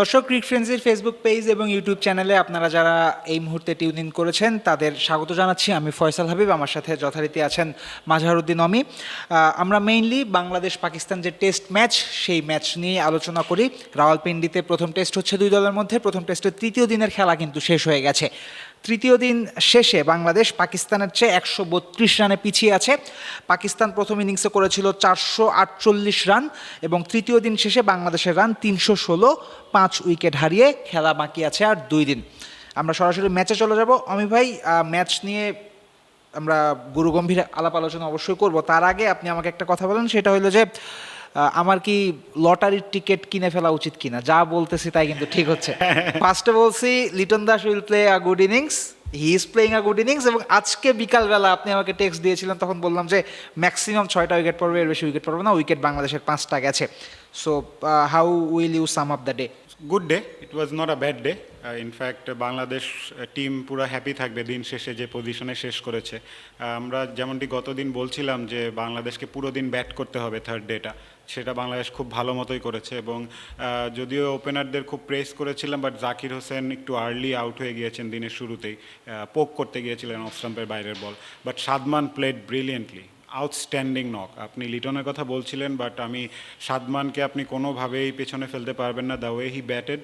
দর্শক ক্রিক ফ্রেন্ডসের Facebook page এবং ইউটিউব চ্যানেলে আপনারা যারা এই মুহূর্তে টিউন ইন করেছেন, তাদের স্বাগত জানাচ্ছি। আমি ফয়সাল হাবিব, আমার সাথে যথারীতি আছেন মাঝহারুদ্দিন অমি। আমরা মেইনলি বাংলাদেশ পাকিস্তান যে টেস্ট ম্যাচ সেই ম্যাচ নিয়ে আলোচনা করি। রাওয়ালপিন্ডিতে প্রথম টেস্ট হচ্ছে দুই দলের মধ্যে। প্রথম টেস্টের তৃতীয় দিনের খেলা কিন্তু শেষ হয়ে গেছে। তৃতীয় দিন শেষে বাংলাদেশ পাকিস্তানের চেয়ে একশো বত্রিশ রানে পিছিয়ে আছে। পাকিস্তান প্রথম ইনিংসে করেছিল চারশো আটচল্লিশ রান এবং তৃতীয় দিন শেষে বাংলাদেশের রান তিনশো ষোলো, পাঁচ উইকেট হারিয়ে খেলা বাকি আছে আর দুই দিন। আমরা সরাসরি ম্যাচে চলে যাব। অমি ভাই ম্যাচ নিয়ে আমরা গুরু গম্ভীর আলাপ আলোচনা অবশ্যই করব। তার আগে আপনি আমাকে একটা কথা বলেন, সেটা হলো যে আমার কি লটারির টিকিট কিনে ফেলা উচিত কিনা? যা বলতেছি তাই কিন্তু ঠিক হচ্ছে। ফার্স্টে বলছি Liton Das will play a good innings he is playing a good innings এবং আজকে বিকালবেলা আপনি আমাকে টেক্সট দিয়েছিলেন তখন বললাম যে ম্যাক্সিমাম ছয়টা উইকেট পড়বে এর বেশি উইকেট পড়বে না উইকেট বাংলাদেশের পাঁচটা গেছে। So how will you sum up the day good day it was not a bad day in fact Bangladesh team পুরো হ্যাপি থাকবে দিন শেষে যে পজিশনে শেষ করেছে। আহ, আমরা যেমনটি গতদিন বলছিলাম যে বাংলাদেশকে পুরো দিন ব্যাট করতে হবে থার্ড ডেটা সেটা বাংলাদেশ খুব ভালো মতোই করেছে এবং আহ, যদিও ওপেনারদের খুব প্রেস করেছিলাম বাট জাকির হোসেন একটু আর্লি আউট হয়ে গিয়েছেন দিনের শুরুতেই। পোক করতে গিয়েছিলেন অফ স্টাম্পের বাইরের ball but Sadman played brilliantly outstanding knock আপনি লিটনের কথা বলছিলেন বাট আমি সাদমানকে আপনি কোনোভাবেই পেছনে ফেলতে পারবেন না দ্য ওয়ে হি ব্যাটেড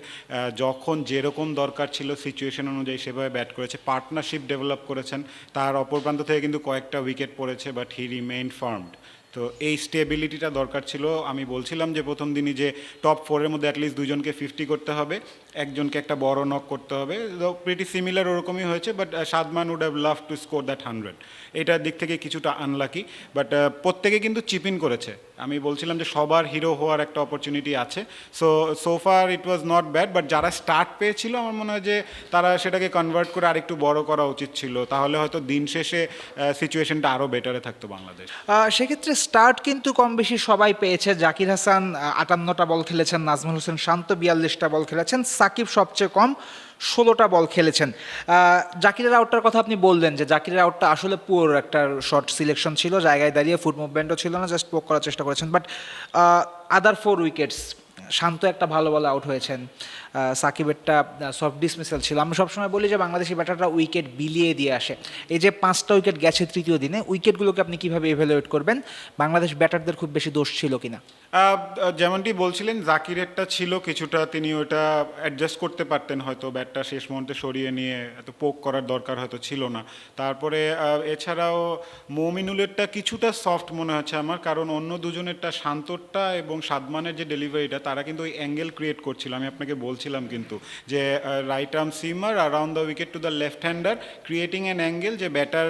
যখন যেরকম দরকার ছিল সিচুয়েশন অনুযায়ী সেভাবে ব্যাট করেছে পার্টনারশিপ ডেভেলপ করেছেন, তার অপর প্রান্ত থেকে কিন্তু কয়েকটা উইকেট পড়েছে বাট হি রিমেইন ফার্মড তো এই স্টেবিলিটিটা দরকার ছিল। আমি বলছিলাম যে প্রথম দিনই যে টপ ফোরের মধ্যে অ্যাটলিস্ট দুজনকে ফিফটি করতে হবে। একজনকে একটা বড় নক করতে হবে। প্রিটি সিমিলার ওরকমই হয়েছে but Sadman would have love to score that hundred এটার দিক থেকে কিছুটা আনলাকি বাট প্রত্যেকে কিন্তু চিপ ইন করেছে। আমি বলছিলাম যে সবার হিরো হওয়ার একটা অপরচুনিটি আছে। So so far it was not bad but যারা স্টার্ট পেয়েছিল, আমার মনে হয় যে তারা সেটাকে কনভার্ট করে আরেকটু বড় করা উচিত ছিল। তাহলে হয়তো দিন শেষে সিচুয়েশনটা আরও বেটারে থাকতো বাংলাদেশ। সেক্ষেত্রে স্টার্ট কিন্তু কম বেশি সবাই পেয়েছে। জাকির হাসান আটান্নটা বল খেলেছেন, নাজমুল হোসেন শান্ত বিয়াল্লিশটা বল খেলেছেন। সাকিব সবচেয়ে কম ষোলোটা বল খেলেছেন। জাকিরের আউটটার কথা আপনি বললেন যে জাকিরের আউটটা আসলে পুর একটা শর্ট সিলেকশন ছিল, জায়গায় দাঁড়িয়ে ফুট মুভমেন্টও ছিল না জাস্ট পোক করার চেষ্টা করেছেন। But other four wickets Shanto একটা ভালো বলে আউট হয়েছেন। সাকিবেরটা সফট ডিসমিসাল ছিল। আমরা সবসময় বলি যে বাংলাদেশি ব্যাটাররা উইকেট বিলিয়ে দিয়ে আসে। এই যে পাঁচটা উইকেট গেছে তৃতীয় দিনে, উইকেটগুলোকে আপনি কীভাবে এভ্যালুয়েট করবেন? বাংলাদেশ ব্যাটারদের খুব বেশি দোষ ছিল কিনা? যেমনটি বলছিলেন জাকিরেরটা ছিল, কিছুটা তিনি ওটা অ্যাডজাস্ট করতে পারতেন হয়তো, ব্যাটটা শেষ মুহূর্তে সরিয়ে নিয়ে এত পোক করার দরকার হয়তো ছিল না। তারপরে এছাড়াও মমিনুলেরটা কিছুটা সফট মনে হচ্ছে আমার, কারণ অন্য দুজনেরটা শান্তরটা এবং সাদমানের যে ডেলিভারিটা তারা কিন্তু ওই অ্যাঙ্গেল ক্রিয়েট করছিল। আমি আপনাকে বলছিলাম কিন্তু যে right arm seamer around the wicket to the left hander creating an angle যে ব্যাটার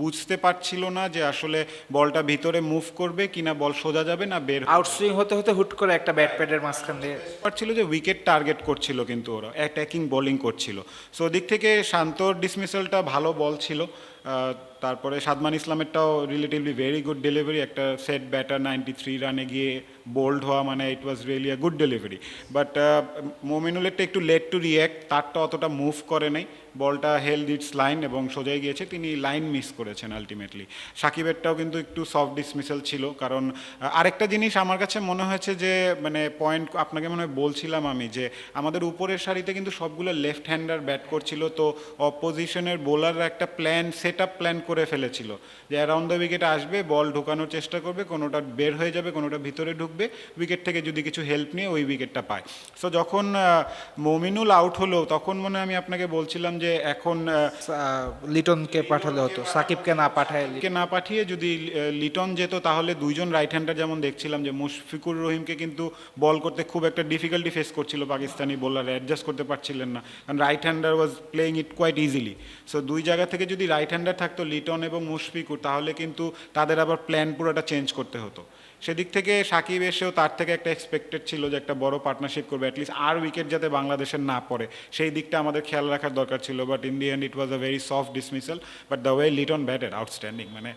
বুঝতে পারছিল না যে আসলে বলটা ভিতরে মুভ করবে কিনা বল সোজা যাবে না বের আউটসুইং হতে হতে হুট করে একটা ব্যাট প্যাডের মাঝখান দিয়ে পারছিল যে উইকেট টার্গেট করছিল কিন্তু ওরা অ্যাটাকিং বোলিং করছিল। সো ওদিক থেকে শান্তর ডিসমিসালটা ভালো বল ছিল। তারপরে সাদমান ইসলামেরটাও রিলেটিভলি ভেরি গুড ডেলিভারি একটা সেট ব্যাটার নাইনটি থ্রি রানে গিয়ে বোল্ড হওয়া মানে it was really a good delivery but মোমিনুলেরটা একটু লেট টু রিয়্যাক্ট তারটা অতটা মুভ করে নাই। বলটা হেল্ড ইটস লাইন এবং সোজাই গিয়েছে। তিনি লাইন মিস করেছেন আলটিমেটলি সাকিবেরটাও কিন্তু একটু সফট ডিসমিসাল ছিল, কারণ আরেকটা জিনিস আমার কাছে মনে হয়েছে যে মানে পয়েন্ট আপনাকে মনে হয় বলছিলাম আমি যে, আমাদের উপরের সারিতে কিন্তু সবগুলো লেফট হ্যান্ডার ব্যাট করছিল, তো অপোজিশনের বোলাররা একটা প্ল্যান সেট আপ প্ল্যান করে ফেলেছিল যে অ্যারাউন্ড দ্য উইকেট আসবে বল ঢোকানোর চেষ্টা করবে, কোনোটা বের হয়ে যাবে, কোনোটা ভিতরে ঢুকবে উইকেট থেকে যদি কিছু হেল্প নিয়ে ওই উইকেটটা পায়। সো যখন মমিনুল আউট হলো, তখন মনে আমি আপনাকে বলছিলাম যে এখন লিটনকে পাঠালে হতো সাকিবকে না পাঠায় কে না পাঠিয়ে যদি লিটন যেত তাহলে দুইজন রাইট হ্যান্ডার যেমন দেখছিলাম যে মুশফিকুর রহিমকে কিন্তু বল করতে খুব একটা ডিফিকাল্টি ফেস করছিল পাকিস্তানি বোলার অ্যাডজাস্ট করতে পারছিলেন না। কারণ right hander was playing it quite easily so দুই জায়গা থেকে যদি রাইট হ্যান্ডার থাকতো লিটন এবং মুশফিকুর তাহলে কিন্তু তাদের আবার প্ল্যান পুরোটা চেঞ্জ করতে হতো। সেদিক থেকে সাকিব এসেও তার থেকে একটা এক্সপেক্টেড ছিল যে একটা বড় পার্টনারশিপ করবে অ্যাটলিস্ট আর উইকেট যাতে বাংলাদেশের না পড়ে। সেই দিকটা আমাদের খেয়াল রাখার দরকার ছিল but in the end it was a very soft dismissal but the way Liton batted outstanding মানে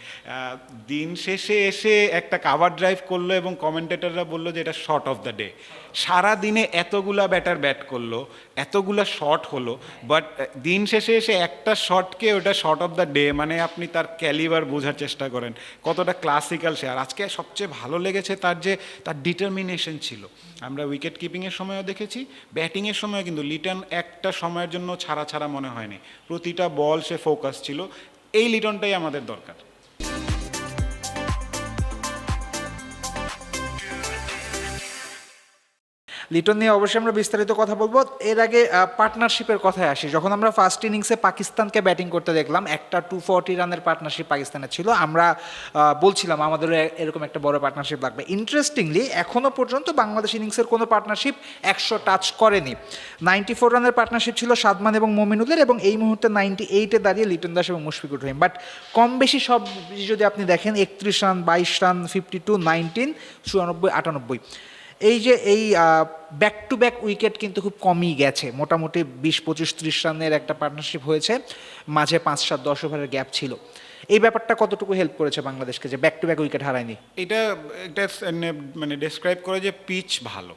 দিন শেষে এসে একটা কাভার ড্রাইভ করল এবং কমেন্টেটররা বলল যে এটা শর্ট অফ দ্য ডে সারা দিনে এতগুলা ব্যাটার ব্যাট করল, এতগুলা শট হলো বাট দিন শেষে এসে একটা শটকে ওটা শর্ট অফ দ্য ডে মানে আপনি তার ক্যালিবার বোঝার চেষ্টা করেন। কতটা ক্লাসিক্যাল সে, আর আজকে সবচেয়ে ভালো ভালো লেগেছে, তার যে, তার ডিটারমিনেশন ছিল। আমরা উইকেট কিপিংয়ের সময়ও দেখেছি ব্যাটিংয়ের সময়ও কিন্তু লিটন একটা সময়ের জন্য ছাড়া ছাড়া মনে হয়নি। প্রতিটা বল সে ফোকাস ছিল। এই লিটনটাই আমাদের দরকার। লিটন নিয়ে অবশ্যই আমরা বিস্তারিত কথা বলব। এর আগে পার্টনারশিপের কথায় আসি। যখন আমরা ফার্স্ট ইনিংসে পাকিস্তানকে ব্যাটিং করতে দেখলাম, একটা টু ফর্টি রানের পার্টনারশিপ পাকিস্তানের ছিল। আমরা বলছিলাম আমাদেরও এ- এরকম একটা বড় পার্টনারশিপ লাগবে। ইন্টারেস্টিংলি এখনও পর্যন্ত বাংলাদেশ ইনিংসের কোনো পার্টনারশিপ একশো টাচ করেনি। নাইনটি ফোর রানের পার্টনারশিপ ছিল সাদমান এবং মমিনুলের এবং এই মুহূর্তে নাইনটি এইটে দাঁড়িয়ে লিটন দাস এবং মুশফিকুর রহিম। বাট কম বেশি সব যদি আপনি দেখেন, একত্রিশ রান, বাইশ রান ফিফটি টু নাইনটিন চুরানব্বই, আটানব্বই। এই যে এই ব্যাক টু ব্যাক উইকেট কিন্তু খুব কমই গেছে। মোটামুটি বিশ, পঁচিশ, ত্রিশ রানের একটা পার্টনারশিপ হয়েছে। মাঝে পাঁচ, সাত, দশ ওভারের গ্যাপ ছিল। এই ব্যাপারটা কতটুকু হেল্প করেছে বাংলাদেশকে যে ব্যাক টু ব্যাক উইকেট হারায়নি? এটা এটা মানে ডেসক্রাইব করে যে পিচ ভালো।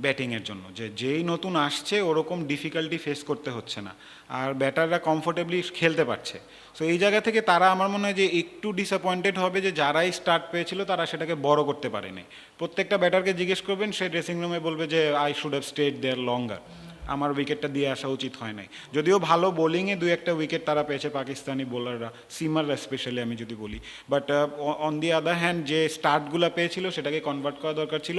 ব্যাটিংয়ের জন্য। যে যেই নতুন আসছে, ওরকম ডিফিকাল্টি ফেস করতে হচ্ছে না। আর ব্যাটাররা কমফোর্টেবলি খেলতে পারছে। সো এই জায়গা থেকে তারা আমার মনে হয় যে একটু ডিসঅ্যাপয়েন্টেড হবে যে যারাই স্টার্ট পেয়েছিল, তারা সেটাকে বড় করতে পারেনি। প্রত্যেকটা ব্যাটারকে জিজ্ঞেস করবেন, সে ড্রেসিং রুমে বলবে যে I should have stayed there longer আমার উইকেটটা দিয়ে আসা উচিত হয় নাই। যদিও ভালো বোলিংয়ে দুই একটা উইকেট তারা পেয়েছে পাকিস্তানি বোলাররা সিমার স্পেশালি আমি যদি বলি। But on the other hand যে স্টার্টগুলো পেয়েছিল সেটাকে কনভার্ট করা দরকার ছিল।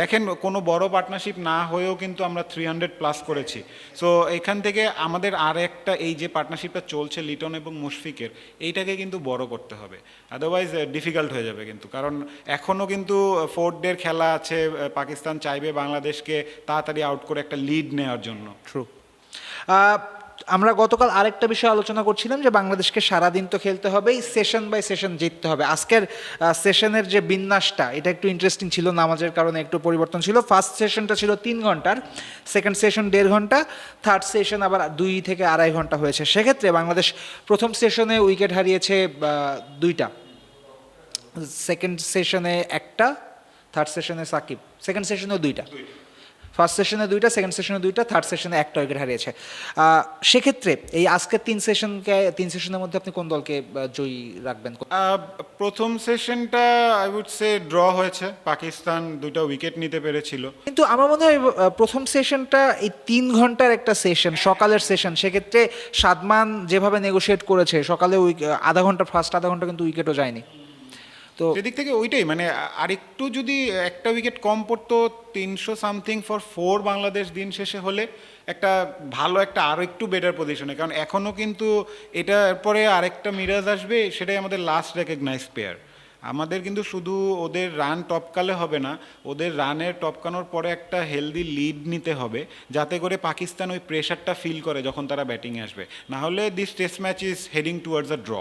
দেখেন, কোনো বড় পার্টনারশিপ না হয়েও কিন্তু আমরা থ্রি হান্ড্রেড প্লাস করেছি। সো এখান থেকে আমাদের আর একটা এই যে পার্টনারশিপটা চলছে লিটন এবং মুশফিকের, এইটাকে কিন্তু বড় করতে হবে। আদারওয়াইজ ডিফিকাল্ট হয়ে যাবে কিন্তু। কারণ এখনও কিন্তু ফোর্থ ডের খেলা আছে পাকিস্তান চাইবে বাংলাদেশকে তাড়াতাড়ি আউট করে একটা লিড নেওয়ার জন্য। ট্রু আমরা গতকাল আরেকটা বিষয় আলোচনা করছিলাম যে বাংলাদেশকে সারাদিন তো খেলতে হবেই সেশন বাই সেশন জিততে হবে। আজকের সেশনের যে বিন্যাসটা এটা একটু ইন্টারেস্টিং ছিল নামাজের কারণে একটু পরিবর্তন ছিল। ফার্স্ট সেশনটা ছিল তিন ঘণ্টার সেকেন্ড সেশন দেড় ঘণ্টা থার্ড সেশন আবার দুই থেকে আড়াই ঘণ্টা হয়েছে। সেক্ষেত্রে বাংলাদেশ প্রথম সেশনে উইকেট হারিয়েছে দুইটা। সেকেন্ড সেশনে একটা থার্ড সেশনে সাকিব সেকেন্ড সেশনেও দুইটা। ফার্স্ট সেশনে দুইটা সেকেন্ড সেশনে দুইটা থার্ড সেশনে একটা উইকেট হারিয়েছে। সেক্ষেত্রে এই আজকের তিন সেশনকে তিন সেশনের মধ্যে আপনি কোন দলকে জয়ী রাখবেন? প্রথম সেশনটা আই উড সে ড্র হয়েছে। পাকিস্তান দুইটা উইকেট নিতে পেরেছিল। কিন্তু আমার মনে হয় প্রথম সেশনটা এই তিন ঘণ্টার একটা সেশন সকালের সেশন সেক্ষেত্রে সাদমান যেভাবে নেগোশিয়েট করেছে সকালে উইক আধা ঘণ্টা ফার্স্ট আধা ঘণ্টা কিন্তু উইকেটও যায়নি। তো সেদিক থেকে ওইটাই মানে আরেকটু যদি একটা উইকেট কম পড়তো, তিনশো সামথিং ফর ফোর বাংলাদেশ দিন শেষে হলে একটা ভালো একটা আরও একটু বেটার পজিশনে কারণ এখনও কিন্তু এটার পরে আরেকটা মিরাজ আসবে, সেটাই আমাদের লাস্ট রেকগনাইজ পেয়ার আমাদের কিন্তু শুধু ওদের রান টপকালে হবে না, ওদের রানের টপকানোর পরে একটা হেলদি লিড নিতে হবে, যাতে করে পাকিস্তান ওই প্রেশারটা ফিল করে যখন তারা ব্যাটিংয়ে আসবে। না হলে this test match is heading towards a draw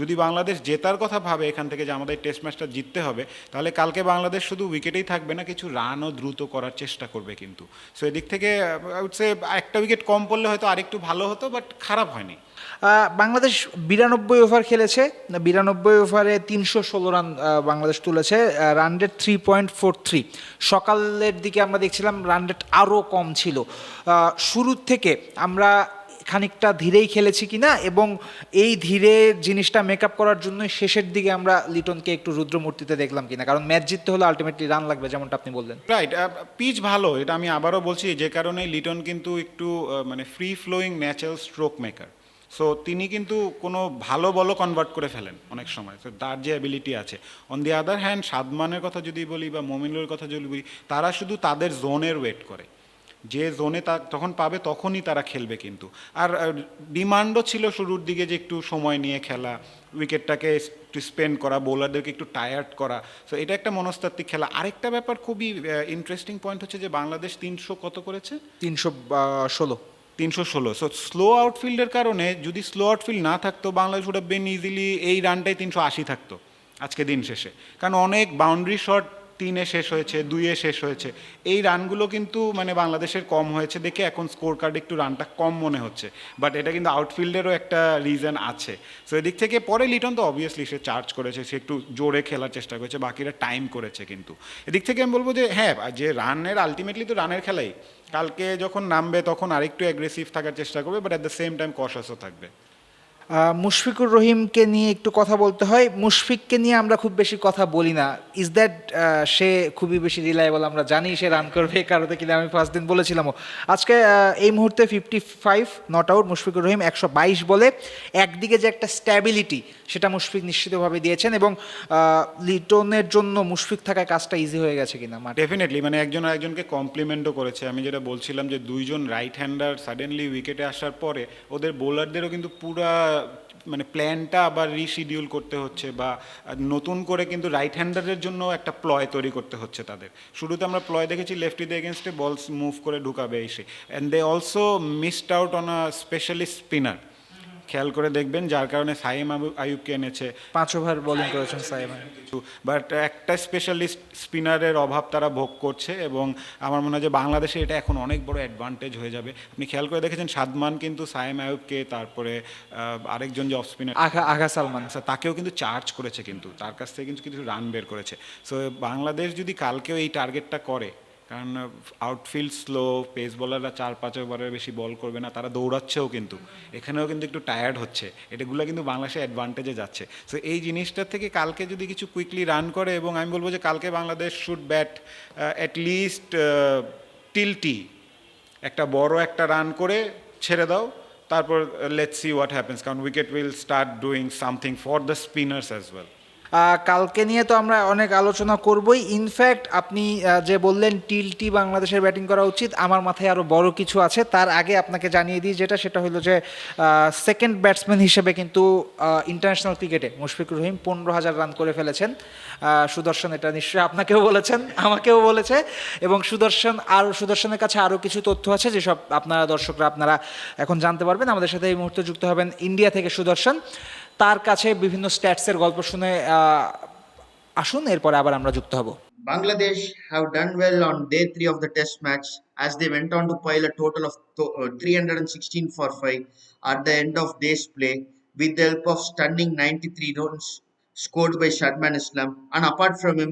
যদি বাংলাদেশ জেতার কথা ভাবে এখান থেকে যে আমাদের টেস্ট ম্যাচটা জিততে হবে, তাহলে কালকে বাংলাদেশ শুধু উইকেটেই থাকবে না, কিছু রানও দ্রুত করার চেষ্টা করবে কিন্তু। সো এদিক থেকে সে একটা উইকেট কম পড়লে হয়তো আরেকটু ভালো হতো বাট খারাপ হয়নি। বাংলাদেশ বিরানব্বই ওভার খেলেছে। বিরানব্বই ওভারে তিনশো ষোলো রান বাংলাদেশ তুলেছে। Run rate three point four three সকালের দিকে আমরা দেখছিলাম রান রেট আরও কম ছিল। শুরুর থেকে আমরা খানিকটা ধীরেই খেলেছি কিনা এবং এই ধীরে জিনিসটা মেকআপ করার জন্য শেষের দিকে আমরা লিটনকে একটু রুদ্রমূর্তিতে দেখলাম কিনা। কারণ ম্যাচ জিততে হলে আলটিমেটলি রান লাগবে, যেমনটা আপনি বললেন। রাইট পিচ ভালো, এটা আমি আবারও বলছি, যে কারণে লিটন কিন্তু একটু মানে free flowing natural stroke maker so তিনি কিন্তু কোনো ভালো বলও কনভার্ট করে ফেলেন অনেক সময়। তো তার যে অ্যাবিলিটি আছে। অন দি আদার হ্যান্ড সাদমানের কথা যদি বলি বা মমিনুলের কথা যদি বলি, তারা শুধু তাদের জোনের ওয়েট করে। যে জোনে তা তখন পাবে তখনই তারা খেলবে কিন্তু। আর ডিমান্ডও ছিল শুরুর দিকে যে একটু সময় নিয়ে খেলা উইকেটটাকে একটু স্পেন্ড করা বোলারদেরকে একটু টায়ার্ড করা। সো এটা একটা মনস্তাত্ত্বিক খেলা। আরেকটা ব্যাপার খুবই ইন্টারেস্টিং পয়েন্ট হচ্ছে যে বাংলাদেশ তিনশো কত করেছে? তিনশো ষোলো। তিনশো ষোলো। সো স্লো আউটফিল্ডের কারণে যদি স্লো আউটফিল্ড না থাকতো বাংলাদেশ উড বিন ইজিলি এই রানটাই তিনশো আশি থাকতো আজকে দিন শেষে। কারণ অনেক বাউন্ডারি শট তিনে শেষ হয়েছে, দুইয়ে শেষ হয়েছে। এই রানগুলো কিন্তু মানে বাংলাদেশের কম হয়েছে দেখে এখন স্কোর কার্ডে একটু রানটা কম মনে হচ্ছে। বাট এটা কিন্তু আউটফিল্ডেরও একটা রিজন আছে। সো এদিক থেকে পরে লিটন তো অবভিয়াসলি সে চার্জ করেছে, সে একটু জোরে খেলার চেষ্টা করেছে, বাকিরা টাইম করেছে কিন্তু। এদিক থেকে আমি বলব যে হ্যাঁ যে রানের আলটিমেটলি তো রানের খেলাই। কালকে যখন নামবে তখন আরেকটু অ্যাগ্রেসিভ থাকার চেষ্টা করবে but at the same time কশাসও থাকবে। মুশফিকুর রহিমকে নিয়ে একটু কথা বলতে হয়। মুশফিককে নিয়ে আমরা খুব বেশি কথা বলি না। ইজ দ্যাট সে খুবই বেশি রিলায়েবল আমরা জানি, সে রান করবে কারোতে কিনা আমি ফার্স্ট দিন বলেছিলাম আজকে এই মুহূর্তে fifty five not out Mushfiqur Rahim একশো বাইশ বলে। একদিকে যে একটা স্ট্যাবিলিটি সেটা মুশফিক নিশ্চিতভাবে দিয়েছেন এবং লিটনের জন্য মুশফিক থাকায় কাজটা ইজি হয়ে গেছে কিনা ডেফিনেটলি মানে একজন আরেকজনকে কমপ্লিমেন্টও করেছে। আমি যেটা বলছিলাম যে দুইজন রাইট হ্যান্ডার সাডেনলি উইকেটে আসার পরে, ওদের বোলারদেরও কিন্তু পুরা মানে প্ল্যানটা আবার রিশিডিউল করতে হচ্ছে বা নতুন করে কিন্তু রাইট হ্যান্ডারের জন্য একটা প্লয় তৈরি করতে হচ্ছে তাদের। শুরুতে আমরা প্লয় দেখেছি লেফটিদের এগেনস্টে বলস মুভ করে ঢুকাবে এসে। And they also missed out on a specialist spinner খেয়াল করে দেখবেন যার কারণে সাইম আয়ুবকে এনেছে। পাঁচ ওভার বোলিং করেছেন সাইম কিছু। বাট একটা স্পেশালিস্ট স্পিনারের অভাব তারা ভোগ করছে এবং আমার মনে হয় যে বাংলাদেশে এটা এখন অনেক বড় অ্যাডভান্টেজ হয়ে যাবে। আপনি খেয়াল করে দেখেছেন সাদমান কিন্তু সায়েম আয়ুবকে তারপরে আরেকজন যে অফ স্পিনার আঘা আঘা সালমান তাকেও কিন্তু চার্জ করেছে কিন্তু। তার কাছ থেকে কিন্তু কিছু রান বের করেছে। সো বাংলাদেশ যদি কালকেও এই টার্গেটটা করে কারণ আউটফিল্ড স্লো পেস বলাররা চার পাঁচ ওভারের বেশি বল করবে না, তারা দৌড়াচ্ছেও কিন্তু। এখানেও কিন্তু একটু টায়ার্ড হচ্ছে। এটাগুলো কিন্তু বাংলাদেশে অ্যাডভান্টেজে যাচ্ছে। সো এই জিনিসটার থেকে কালকে যদি কিছু কুইকলি রান করে এবং আমি বলব যে কালকে Bangladesh should bat at least till tea একটা বড় একটা রান করে ছেড়ে দাও, তারপর লেটস সি হোয়াট হ্যাপেন্স কারণ wicket will start doing something for the spinners as well কালকে নিয়ে তো আমরা অনেক আলোচনা করবই। ইনফ্যাক্ট আপনি যে বললেন টিলটি বাংলাদেশের ব্যাটিং করা উচিত, আমার মাথায় আরও বড় কিছু আছে। তার আগে আপনাকে জানিয়ে দিই যেটা, সেটা হলো যে সেকেন্ড ব্যাটসম্যান হিসেবে কিন্তু ইন্টারন্যাশনাল ক্রিকেটে মুশফিকুর রহিম পনেরো হাজার রান করে ফেলেছেন। সুদর্শন এটা নিশ্চয়ই আপনাকেও বলেছেন, আমাকেও বলেছে। এবং সুদর্শন, আর সুদর্শনের কাছে আরও কিছু তথ্য আছে, যেসব আপনারা দর্শকরা, আপনারা এখন জানতে পারবেন। আমাদের সাথে এই মুহূর্তে যুক্ত হবেন ইন্ডিয়া থেকে সুদর্শন। তার কাছে বিভিন্ন স্ট্যাটসের গল্প শুনে আসুন এরপরে আবার আমরা যুক্ত হব Bangladesh have done well on day three of the test match as they went on to pile a total of to- uh, 316 for 5 at the end of day's play with the help of stunning 93 runs scored by Shadman Islam. And apart from him,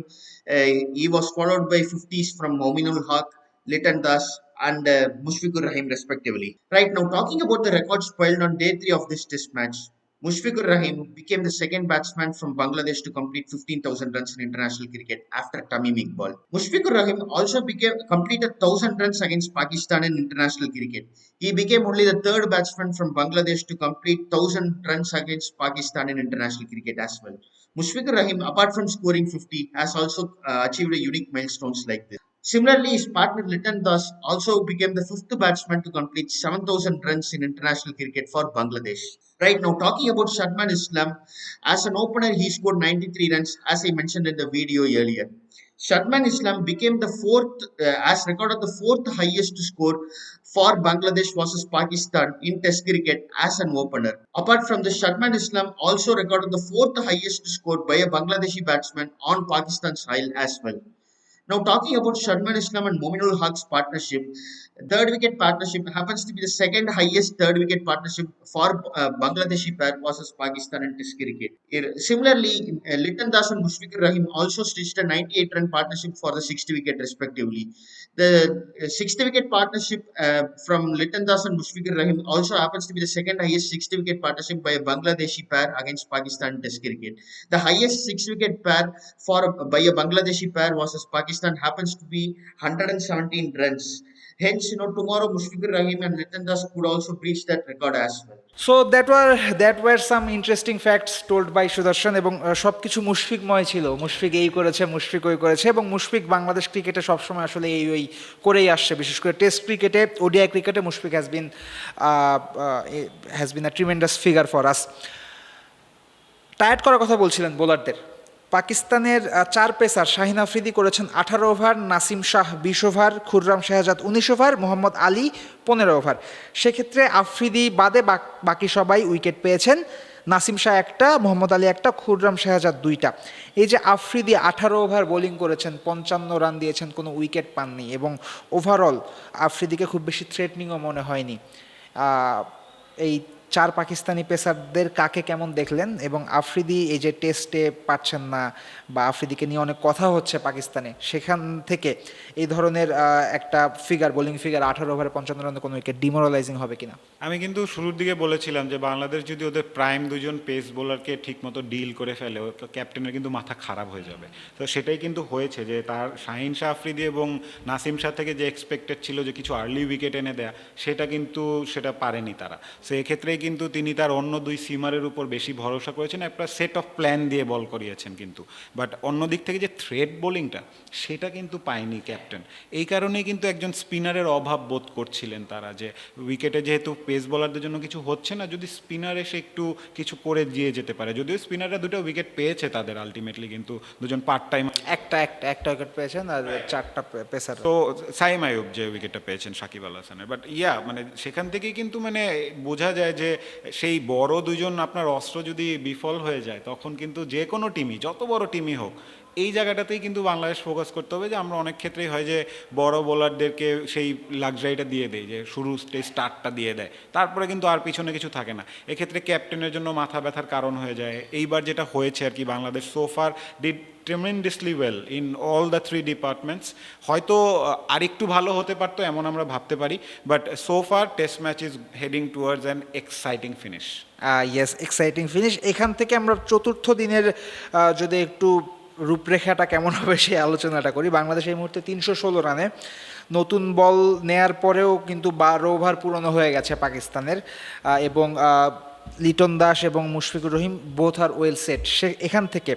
uh, he was followed by 50s from Mominul Haq, Litan Das, and uh, Mushfiqur Rahim, respectively. Right now, talking about the records piled on day three of this test match, Mushfiqur Rahim became the second batsman from Bangladesh to complete 15,000 runs in international cricket after Tamim Iqbal. Mushfiqur Rahim also became completed 1,000 runs against Pakistan in international cricket. He became only the third batsman from Bangladesh to complete 1,000 runs against Pakistan in international cricket as well. Mushfiqur Rahim, apart from scoring 50, has also uh, achieved a unique milestones like this. Similarly, his partner Litan Das also became the fifth batsman to complete 7,000 runs in international cricket for Bangladesh. Right now, talking about Shadman Islam, as an opener, he scored 93 runs, as I mentioned in the video earlier. Shadman Islam became the fourth, uh, as recorded the fourth highest score for Bangladesh versus Pakistan in Test cricket as an opener. Apart from this, Shadman Islam also recorded the fourth highest score by a Bangladeshi batsman on Pakistan soil as well. Now, talking about Sharman Islam and Mominul Haq's partnership, third wicket partnership happens to be the second highest third wicket partnership for uh, Bangladeshi pair versus Pakistan in Test cricket. Similarly, uh, Litan Das and Mushfiqur Rahim also stitched a 98 run partnership for the 60 wicket respectively. The uh, sixth wicket partnership uh, from Litan Das and Mushfiqur Rahim also happens to be the second highest 60 wicket partnership by a Bangladeshi pair against Pakistan in Test cricket. The highest six wicket pair for by a Bangladeshi pair versus Pakistan happens to be 117 runs. Hence, you know, tomorrow Mushfiqur Rahim and Litan Das could also breach that record as well. So that were that were some interesting facts told by Sudarshan এবং সব কিছু মুশফিকময় ছিল। মুশফিক এই করেছে মুশফিক ওই করেছে এবং মুশফিক বাংলাদেশ ক্রিকেটে সবসময় আসলে এই ওই করেই আসছে। বিশেষ করে টেস্ট ক্রিকেটে ওডিআই ক্রিকেটে Mushfiq has been has been a tremendous figure for us tired করার কথা বলছিলেন বোলারদের। পাকিস্তানের চার পেসার শাহিন আফ্রিদি করেছেন আঠারো ওভার, নাসিম শাহ বিশ ওভার, খুররাম শাহজাদ উনিশ ওভার, মোহাম্মদ আলী পনেরো ওভার। সেক্ষেত্রে আফ্রিদি বাদে বাকি সবাই উইকেট পেয়েছেন। নাসিম শাহ একটা, মোহাম্মদ আলী একটা, খুররাম শাহজাদ দুইটা। এই যে আফ্রিদি আঠারো ওভার বোলিং করেছেন, পঞ্চান্ন রান দিয়েছেন, কোনো উইকেট পাননি এবং ওভারঅল আফ্রিদিকে খুব বেশি থ্রেটনিংও মনে হয়নি। এই চার পাকিস্তানি পেসারদের কাকে কেমন দেখলেন? এবং আফ্রিদি এই যে টেস্টে পাচ্ছেন না বা আফ্রিদিকে নিয়ে অনেক কথা হচ্ছে পাকিস্তানে, সেখান থেকে এই ধরনের একটা ফিগার বোলিং ফিগার আঠারো ওভারে পঞ্চান্ন রানে কোনো উইকেট ডিমোরালাইজিং হবে কিনা? আমি কিন্তু শুরুর দিকে বলেছিলাম যে বাংলাদেশ যদি ওদের প্রাইম দুজন পেস বোলারকে ঠিকমতো ডিল করে ফেলে ক্যাপ্টেনের কিন্তু মাথা খারাপ হয়ে যাবে। তো সেটাই কিন্তু হয়েছে যে তার শাহিন শাহ আফ্রিদি এবং নাসিম শাহ থেকে যে এক্সপেক্টেড ছিল যে কিছু আর্লি উইকেট এনে দেয়া, সেটা কিন্তু, সেটা পারেনি তারা। সো এক্ষেত্রেই কিন্তু তিনি তার অন্য দুই সিমারের উপর বেশি ভরসা করেছেন একটা সেট অফ প্ল্যান দিয়ে বল করিয়েছেন কিন্তু। বাট অন্য দিক থেকে যে থ্রেড বোলিংটা সেটা কিন্তু পায়নি ক্যাপ্টেন এই কারণেই কিন্তু একজন স্পিনারের অভাব বোধ করছিলেন তারা যে উইকেটে যেহেতু পেস বোলারদের জন্য কিছু হচ্ছে না যদি স্পিনার এসে একটু কিছু করে দিয়ে যেতে পারে। যদিও স্পিনাররা দুটো উইকেট পেয়েছে তাদের আলটিমেটলি কিন্তু দুজন পার্ট টাইম একটা একটা একটা উইকেট পেয়েছেন আর চারটা পেসার। তো সাইম আয়ুব যে উইকেটটা পেয়েছেন সাকিব আল হাসানের। বাট ইয়া মানে সেখান থেকেই কিন্তু মানে বোঝা যায় যে সেই বড় দুজন আপনার অস্ত্র যদি বিফল হয়ে যায়, তখন কিন্তু যে কোনো টিমই, যত বড় টিমই হোক এই জায়গাটাতেই কিন্তু বাংলাদেশ ফোকাস করতে হবে যে আমরা অনেক ক্ষেত্রেই হয় যে বড় বোলারদেরকে সেই লাক্সারিটা দিয়ে দেয় যে শুরু স্টার্টটা দিয়ে দেয়। তারপরে কিন্তু আর পিছনে কিছু থাকে না। এক্ষেত্রে ক্যাপ্টেনের জন্য মাথা ব্যথার কারণ হয়ে যায়। এইবার যেটা হয়েছে আর কি Bangladesh so far did tremendously well in all the three departments হয়তো আরেকটু ভালো হতে পারতো এমন আমরা ভাবতে পারি but so far test match is heading towards an exciting finish yes exciting finish এখান থেকে আমরা চতুর্থ দিনের যদি একটু রূপরেখাটা কেমন হবে সেই আলোচনাটা করি। বাংলাদেশ এই মুহূর্তে তিনশো ষোলো রানে। নতুন বল নেয়ার পরেও কিন্তু বারো ওভার পুরনো হয়ে গেছে পাকিস্তানের। এবং লিটন দাস এবং Mushfiqur Rahim both are well set সে এখান থেকে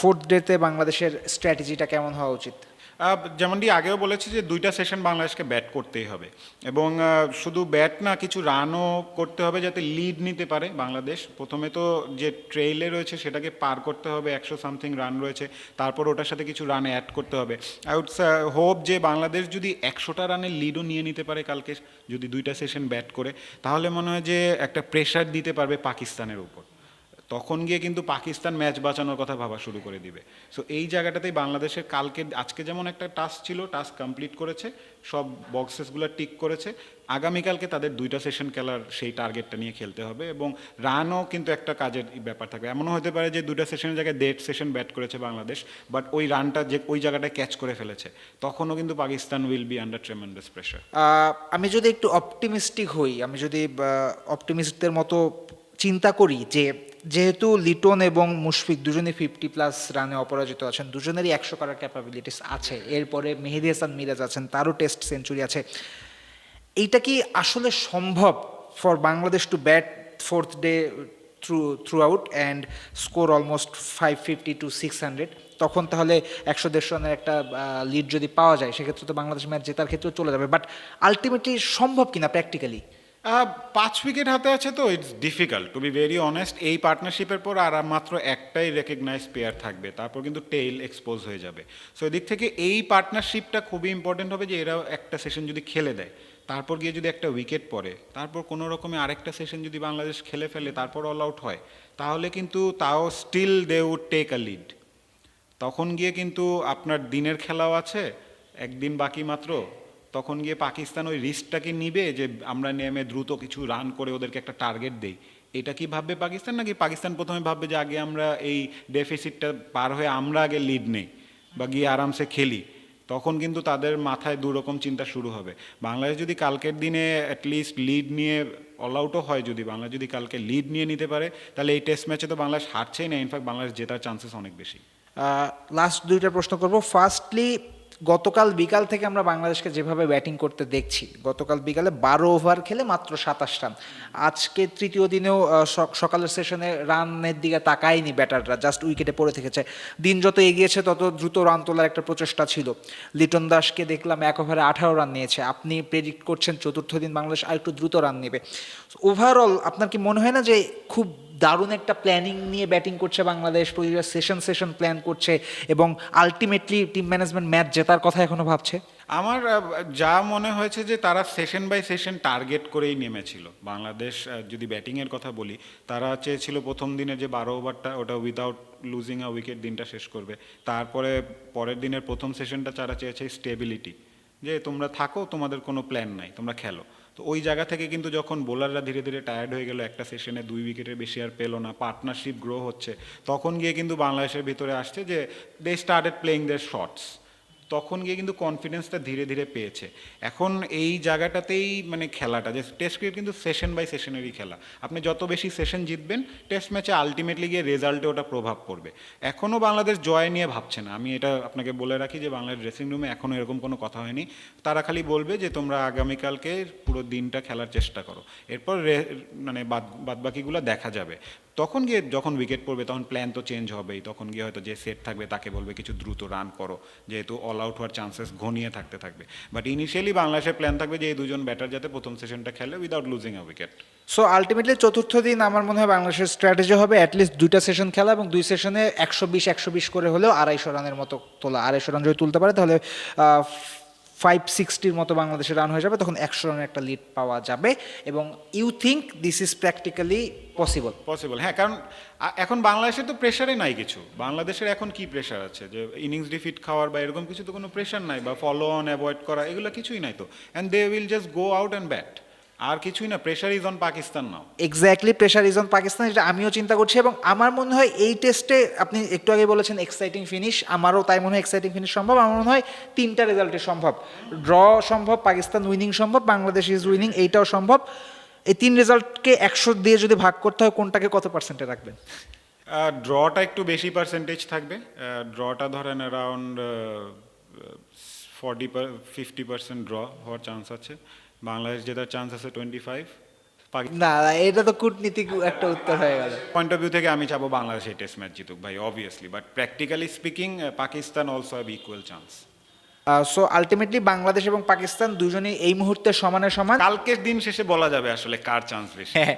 ফোর্থ ডেতে বাংলাদেশের স্ট্র্যাটেজিটা কেমন হওয়া উচিত? যেমনটি আগেও বলেছি যে দুইটা সেশন বাংলাদেশকে ব্যাট করতেই হবে। এবং শুধু ব্যাট না, কিছু রানও করতে হবে যাতে লিড নিতে পারে বাংলাদেশ। প্রথমে তো যে ট্রেইলে রয়েছে সেটাকে পার করতে হবে, একশো সামথিং রান রয়েছে। তারপর ওটার সাথে কিছু রান অ্যাড করতে হবে। আই উড হোপ যে বাংলাদেশ যদি একশোটা রানের লিডও নিয়ে নিতে পারে কালকে, যদি দুইটা সেশন ব্যাট করে, তাহলে মনে হয় যে একটা প্রেশার দিতে পারবে পাকিস্তানের উপর। তখন গিয়ে কিন্তু পাকিস্তান ম্যাচ বাঁচানোর কথা ভাবা শুরু করে দিবে। সো এই জায়গাটাতেই বাংলাদেশের কালকে, আজকে যেমন একটা টাস্ক ছিল টাস্ক কমপ্লিট করেছে, সব বক্সেসগুলো টিক করেছে, আগামীকালকে তাদের দুইটা সেশন খেলার সেই টার্গেটটা নিয়ে খেলতে হবে এবং রানও কিন্তু একটা কাজের ব্যাপার থাকবে। এমনও হতে পারে যে দুটা সেশনের জায়গায় দেড় সেশন ব্যাট করেছে বাংলাদেশ বাট ওই রানটা যে, ওই জায়গাটায় ক্যাচ করে ফেলেছে। তখনও কিন্তু Pakistan will be under tremendous pressure আমি যদি একটু অপটিমিস্টিক হই, আমি যদি অপটিমিস্টদের মতো চিন্তা করি যে যেহেতু লিটন এবং মুশফিক দুজনেই ফিফটি প্লাস রানে অপরাজিত আছেন, দুজনেরই একশো করার ক্যাপাবিলিটিস আছে। এরপরে মেহেদি হাসান মিরাজ আছেন, তারও টেস্ট সেঞ্চুরি আছে। এইটা কি আসলে সম্ভব for Bangladesh to bat fourth day through throughout and score almost five fifty to six hundred তখন তাহলে একশো দেড়শো রানের একটা লিড যদি পাওয়া যায়, সেক্ষেত্রে তো বাংলাদেশ ম্যাচ জেতার ক্ষেত্রেও চলে যাবে। বাট আলটিমেটলি সম্ভব কিনা প্র্যাকটিক্যালি পাঁচ উইকেট হাতে আছে তো it's difficult to be very honest এই পার্টনারশিপের পর আর মাত্র একটাই রেকগনাইজ প্লেয়ার থাকবে, তারপর কিন্তু টেইল এক্সপোজ হয়ে যাবে। সো এদিক থেকে এই পার্টনারশিপটা খুবই ইম্পর্টেন্ট হবে যে এরাও একটা সেশন যদি খেলে দেয়, তারপর গিয়ে যদি একটা উইকেট পড়ে, তারপর কোনো রকমে আরেকটা সেশন যদি বাংলাদেশ খেলে ফেলে, তারপর অল আউট হয়, তাহলে কিন্তু তাও still they would take a lead তখন গিয়ে কিন্তু আপনার দিনের খেলাও আছে, একদিন বাকি মাত্র তখন গিয়ে পাকিস্তান ওই রিস্কটাকে নিবে যে আমরা নেমে দ্রুত কিছু রান করে ওদেরকে একটা টার্গেট দেই। এটা কি ভাববে পাকিস্তান নাকি পাকিস্তান প্রথমে ভাববে যে আগে আমরা এই ডেফিসিটটা পার হয়ে আমরা আগে লিড নেই বা গিয়ে আরামসে খেলি। তখন কিন্তু তাদের মাথায় দুরকম চিন্তা শুরু হবে। বাংলাদেশ যদি কালকের দিনে অ্যাটলিস্ট লিড নিয়ে অল আউটও হয় যদি, বাংলাদেশ যদি কালকে লিড নিয়ে নিতে পারে, তাহলে এই টেস্ট ম্যাচে তো বাংলাদেশ হারছেই না। ইনফ্যাক্ট বাংলাদেশ জেতার চান্সেস অনেক বেশি। লাস্ট দুইটা প্রশ্ন করব। ফার্স্টলি গতকাল বিকাল থেকে আমরা বাংলাদেশকে যেভাবে ব্যাটিং করতে দেখছি, গতকাল বিকালে বারো ওভার খেলে মাত্র সাতাশ রান। আজকে তৃতীয় দিনেও সকালের সেশনে রানের দিকে তাকায়নি ব্যাটাররা, জাস্ট উইকেটে পড়ে থেকেছে। দিন যত এগিয়েছে, তত দ্রুত রান তোলার একটা প্রচেষ্টা ছিল। লিটন দাসকে দেখলাম এক ওভারে আঠারো রান নিয়েছে। আপনি প্রেডিক্ট করছেন চতুর্থ দিন বাংলাদেশ আরেকটু দ্রুত রান নেবে। ওভারঅল আপনার কি মনে হয় না যে খুব দারুণ একটা প্ল্যানিং নিয়ে ব্যাটিং করছে বাংলাদেশ, প্রতিটা সেশন সেশন প্ল্যান করছে এবং আলটিমেটলি টিম ম্যানেজমেন্ট ম্যাচ জেতার কথা এখনও ভাবছে? আমার যা মনে হয়েছে যে তারা সেশন বাই সেশন টার্গেট করেই নেমেছিল। বাংলাদেশ যদি ব্যাটিংয়ের কথা বলি, তারা চেয়েছিল প্রথম দিনের যে বারো ওভারটা, ওটা উইদাউট লুজিং আ উইকেট দিনটা শেষ করবে। তারপরে পরের দিনের প্রথম সেশনটা তারা চেয়েছে স্টেবিলিটি যে তোমরা থাকো, তোমাদের কোনো প্ল্যান নাই, তোমরা খেলো। তো ওই জায়গা থেকে কিন্তু যখন বোলাররা ধীরে ধীরে টায়ার্ড হয়ে গেল, একটা সেশনে দুই উইকেটের বেশি আর পেল না পার্টনারশিপ গ্রো হচ্ছে, তখন গিয়ে কিন্তু বাংলাদেশের ভিতরে আসছে যে they started playing their shots তখন গিয়ে কিন্তু কনফিডেন্সটা ধীরে ধীরে পেয়েছে। এখন এই জায়গাটাতেই মানে খেলাটা, যে টেস্ট ক্রিকেট কিন্তু সেশন বাই সেশনেরই খেলা। আপনি যত বেশি সেশন জিতবেন টেস্ট ম্যাচে আলটিমেটলি গিয়ে রেজাল্টে ওটা প্রভাব পড়বে। এখনও বাংলাদেশ জয় নিয়ে ভাবছে না। আমি এটা আপনাকে বলে রাখি যে বাংলাদেশ ড্রেসিং রুমে এখনও এরকম কোনো কথা হয়নি। তারা খালি বলবে যে, তোমরা আগামীকালকে পুরো দিনটা খেলার চেষ্টা করো। এরপর মানে বাদ বাদবাকিগুলো দেখা যাবে। তখন গিয়ে যখন উইকেট পড়বে, তখন প্ল্যান তো চেঞ্জ হবেই। তখন গিয়ে হয়তো যে সেট থাকবে, তাকে বলবে কিছু দ্রুত রান করো। যেহেতু অল আউট হওয়ার চান্সেস ঘনিয়ে থাকতে থাকবে। বাট ইনিশিয়ালি বাংলাদেশের প্ল্যান থাকবে যে, এই দুজন ব্যাটার যাতে প্রথম সেশনটা খেলে without losing a wicket so ultimately চতুর্থ দিন আমার মনে হয় বাংলাদেশের স্ট্র্যাটেজি হবে অ্যাটলিস্ট দুইটা সেশন খেলা এবং দুই সেশনে একশো বিশ একশো বিশ করে হলেও আড়াইশো রানের মতো তোলা। আড়াইশো রান যদি তুলতে পারে, তাহলে ফাইভ সিক্সটির মতো বাংলাদেশে রান হয়ে যাবে, তখন একশো রানের একটা লিড পাওয়া যাবে এবং you think this is practically possible possible হ্যাঁ কারণ এখন বাংলাদেশে তো প্রেশারে নাই কিছু। বাংলাদেশের এখন কি প্রেশার আছে? যে ইনিংস ডিফিট খাওয়ার বা এরকম কিছু তো কোনো প্রেশার নাই, বা ফলো অন অ্যাভয়েড করা, এগুলো কিছুই নাই তো। And they will just go out and bat আর কিছুই না pressure is on Pakistan now exactly pressure is on Pakistan যেটা আমিও চিন্তা করছি এবং আমার মনে হয় এই টেস্টে আপনি একটু আগে বলেছেন এক্সাইটিং ফিনিশ আমারও তাই মনে হয় এক্সাইটিং ফিনিশ সম্ভব আমার মনে হয় তিনটা রেজাল্টে সম্ভব। ড্র সম্ভব পাকিস্তান উইনিং সম্ভব বাংলাদেশ ইজ উইনিং এইটাও সম্ভব। এই তিন রেজাল্টকে একশো দিয়ে যদি ভাগ করতে হয় কোনটাকে কত পার্সেন্টে রাখবেন? ড্রটা একটু বেশি পার্সেন্টেজ থাকবে। ড্রটা ধরেন around forty fifty percent draw হওয়ার চান্স আছে। বাংলাদেশ জেতার চান্স আছে টোয়েন্টি ফাইভ না এটা তো কূটনীতিক একটা উত্তর হয়ে গেল। পয়েন্ট অফ ভিউ থেকে আমি চাবো বাংলাদেশ এই টেস্ট ম্যাচ জিতুক ভাই obviously but practically speaking Pakistan also have equal chance so ultimately Bangladesh এবং পাকিস্তান দুজনেই এই মুহূর্তে সমানে সমান। কালকের দিন শেষে বলা যাবে আসলে কার চান্স বেশি। হ্যাঁ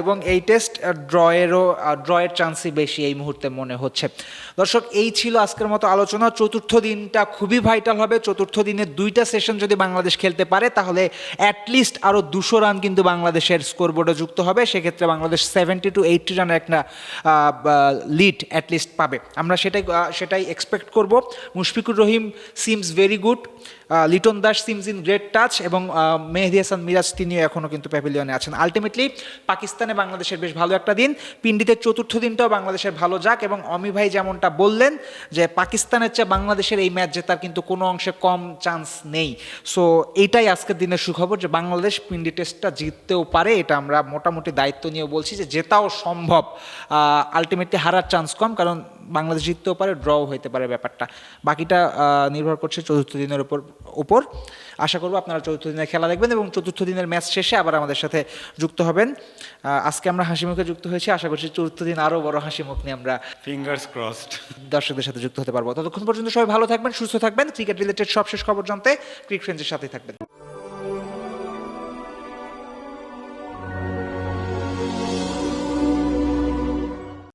এবং এই টেস্ট ড্রয়েরও ড্রয়ের চান্সই বেশি এই মুহূর্তে মনে হচ্ছে। দর্শক এই ছিল আজকের মতো আলোচনা। চতুর্থ দিনটা খুবই ভাইটাল হবে। চতুর্থ দিনে দুইটা সেশন যদি বাংলাদেশ খেলতে পারে তাহলে অ্যাটলিস্ট আরও দুশো রান কিন্তু বাংলাদেশের স্কোরবোর্ডে যুক্ত হবে। সেক্ষেত্রে বাংলাদেশ সেভেন্টি টু এইটটি রানের একটা লিড অ্যাটলিস্ট পাবে। আমরা সেটাই সেটাই এক্সপেক্ট করব। Mushfiqur Rahim seems very good Liton Das seems in great touch এবং মেহেদি হাসান মিরাজ তিনিও এখনও কিন্তু প্যাভিলিয়নে আছেন। আলটিমেটলি পাকিস্তানে বাংলাদেশের বেশ ভালো একটা দিন। পিন্ডিতে চতুর্থ দিনটাও বাংলাদেশের ভালো যাক এবং অমি ভাই যেমনটা বললেন যে পাকিস্তানের চেয়ে বাংলাদেশের এই ম্যাচ জেতার কিন্তু কোনো অংশে কম চান্স নেই। সো এইটাই আজকের দিনের সুখবর যে বাংলাদেশ পিন্ডি টেস্টটা জিততেও পারে, এটা আমরা মোটামুটি দায়িত্ব নিয়ে বলছি যে জেতাও সম্ভব। আলটিমেটলি হারার চান্স কম, কারণ বাংলাদেশ জিততেও পারে ড্রও হইতে পারে ব্যাপারটা। বাকিটা নির্ভর করছে চতুর্থ দিনের উপর উপর। আশা করব আপনারা চতুর্থ দিনের খেলা দেখবেন এবং চতুর্থ দিনের ম্যাচ শেষে আবার আমাদের সাথে যুক্ত হবেন। আজকে আমরা হাসি মুখে যুক্ত হয়েছি আশা করছি চতুর্থ দিন আরও বড় হাসি মুখ নিয়ে আমরা ফিঙ্গার্স ক্রসড দর্শকদের সাথে যুক্ত হতে পারব। ততক্ষণ পর্যন্ত সবাই ভালো থাকবেন সুস্থ থাকবেন। ক্রিকেট রিলেটেড সব শেষ খবর জানতে ক্রিক ফ্রেন্ডসের সাথেই থাকবেন।